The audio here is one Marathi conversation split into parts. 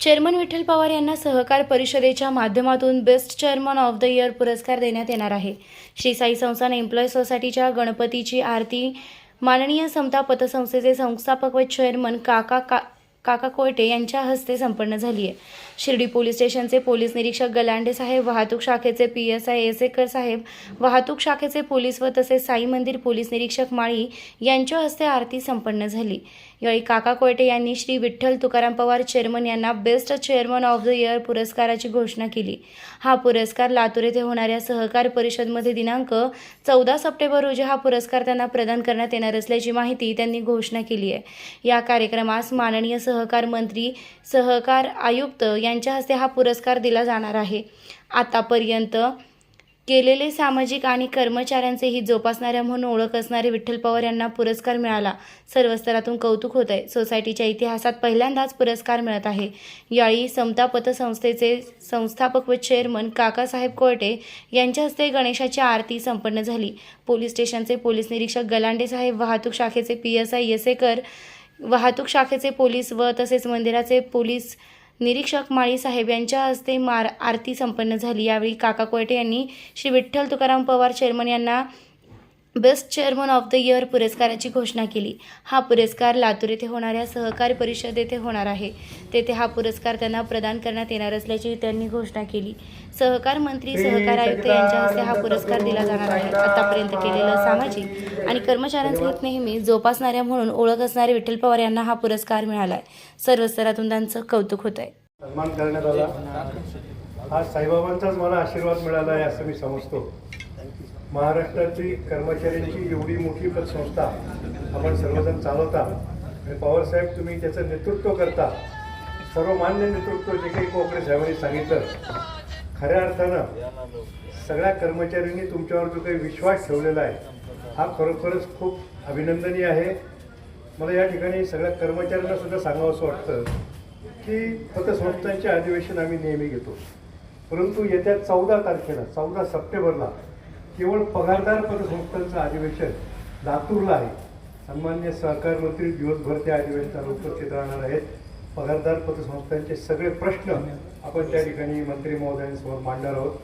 चेअरमन विठ्ठल पवार यांना सहकार परिषदेच्या माध्यमातून best chairman of the year पुरस्कार देण्यात येणार आहे. श्री साई संस्थान एम्प्लॉई सोसायटीच्या गणपतीची आरती माननीय समता पतसंस्थेचे संस्थापक व चेअरमन काका का काका कोयटे यांच्या हस्ते संपन्न झाली आहे शिर्डी पोलीस स्टेशनचे पोलीस निरीक्षक गलांडे साहेब वाहतूक शाखेचे पी एस आय एसेकर साहेब वाहतूक शाखेचे पोलीस व तसेच साई मंदिर पोलीस निरीक्षक माळी यांच्या हस्ते आरती संपन्न झाली. यावेळी काका कोयटे यांनी श्री विठ्ठल तुकाराम पवार चेअरमन यांना best chairman of the year पुरस्काराची घोषणा केली. हा पुरस्कार लातूर येथे होणाऱ्या सहकार परिषदमध्ये दिनांक चौदा सप्टेंबर रोजी हा पुरस्कार त्यांना प्रदान करण्यात येणार असल्याची माहिती त्यांनी घोषणा केली आहे या कार्यक्रमास माननीय सह सहकार मंत्री सहकार आयुक्त यांच्या हस्ते हा पुरस्कार दिला जाणार आहे. आतापर्यंत केलेले सामाजिक आणि कर्मचाऱ्यांचेही जोपासणाऱ्या म्हणून ओळख असणारे विठ्ठल पवार यांना पुरस्कार मिळाला. सर्व स्तरातून कौतुक होत आहे. सोसायटीच्या इतिहासात पहिल्यांदाच पुरस्कार मिळत आहे. यावेळी समता पतसंस्थेचे संस्थापक व चेअरमन काकासाहेब कोयटे यांच्या हस्ते गणेशाची आरती संपन्न झाली. पोलीस स्टेशनचे पोलीस निरीक्षक गलांडे साहेब वाहतूक शाखेचे पी एस आय येसेकर वाहतूक शाखेचे पोलीस व तसेच मंदिराचे पोलीस निरीक्षक माळीसाहेब यांच्या हस्ते मार आरती संपन्न झाली. यावेळी काका कोयटे यांनी श्री विठ्ठल तुकाराम पवार चेअरमन यांना best chairman of the year पुरस्काराची घोषणा केली. हा पुरस्कार लातूर येथे होणाऱ्या सहकारी परिषद येथे होणार आहे. तेथे हा पुरस्कार त्यांना प्रदान करण्यात येणार असल्याची त्यांनी घोषणा केली. सहकार मंत्री सहकार आयुक्त यांच्या हस्ते हा पुरस्कार दिला जाणार आहे. आतापर्यंत केलेलं सामाजिक आणि कर्मचाऱ्यांचे हित नेहमी जोपासणाऱ्या म्हणून ओळख असणारे विठ्ठल पवार यांना हा पुरस्कार मिळाला आहे सर्व स्तरातून त्यांचं कौतुक होत आहे सन्मान करण्यात आला. आज साईबाबांचाच मला आशीर्वाद मिळाला आहे असं मी समजतो. महाराष्ट्राची कर्मचाऱ्यांची एवढी मोठी पतसंस्था आपण सर्वजण चालवता आणि पवारसाहेब तुम्ही त्याचं नेतृत्व करता. सर्वमान्य नेतृत्व जे काही कोकणे साहेबांनी सांगितलं खऱ्या अर्थानं सगळ्या कर्मचाऱ्यांनी तुमच्यावर जो काही विश्वास ठेवलेला आहे हा खरोखरच खूप अभिनंदनीय आहे. मला या ठिकाणी सगळ्या कर्मचाऱ्यांना सुद्धा सांगावं असं वाटतं की पतसंस्थांचे अधिवेशन आम्ही नेहमी घेतो. परंतु येत्या चौदा तारखेला चौदा सप्टेंबरला केवळ पगारदार पतसंस्थांचं अधिवेशन लातूरला आहे. सन्मान्य सहकार मंत्री दिवसभर त्या अधिवेशनाला उपस्थित राहणार आहेत. पगारदार पतसंस्थांचे सगळे प्रश्न आपण त्या ठिकाणी मंत्री महोदयांसमोर मांडणार आहोत.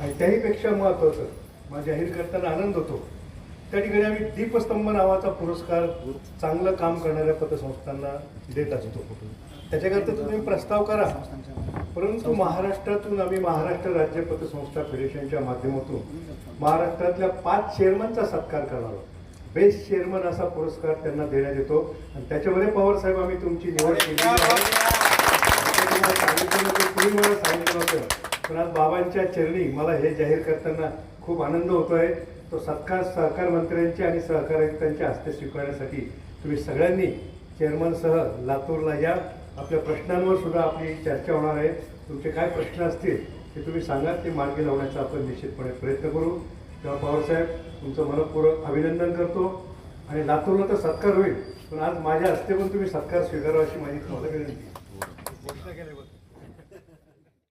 आणि त्याहीपेक्षा महत्त्वाचं मला जाहीर करताना आनंद होतो. त्या ठिकाणी आम्ही दीपस्तंभ नावाचा पुरस्कार चांगलं काम करणाऱ्या पतसंस्थांना देत असतो. त्याच्याकरता तुम्ही प्रस्ताव करा. परंतु महाराष्ट्रातून आम्ही महाराष्ट्र राज्य पतसंस्था फेडरेशनच्या माध्यमातून महाराष्ट्रातल्या पाच चेअरमनचा सत्कार करणार आहोत. बेस्ट चेअरमन असा पुरस्कार त्यांना देण्यात येतो. आणि त्याच्यामध्ये पवार साहेब आम्ही तुमची निवड केली आहे. सांगितलं होतं, तीन वेळा सांगितलं होतं पण आज बाबांच्या चरणी मला हे जाहीर करताना खूप आनंद होतोय. तो सत्कार सहकार मंत्र्यांच्या आणि सहकार आयुक्तांच्या हस्ते स्वीकारण्यासाठी तुम्ही सगळ्यांनी चेअरमनसह लातूरला या. आपल्या प्रश्नांवर सुद्धा आपली चर्चा होणार आहे. तुमचे काय प्रश्न असतील ते तुम्ही सांगा ते मार्गी लावण्याचा आपण निश्चितपणे प्रयत्न करू. तेव्हा पवारसाहेब तुमचं मनपूर्वक अभिनंदन करतो. आणि लातूरला तर सत्कार होईल पण आज माझ्या हस्ते पण तुम्ही सत्कार स्वीकारावा अशी माझी तुम्हाला विनंती घोषणा केल्याबद्दल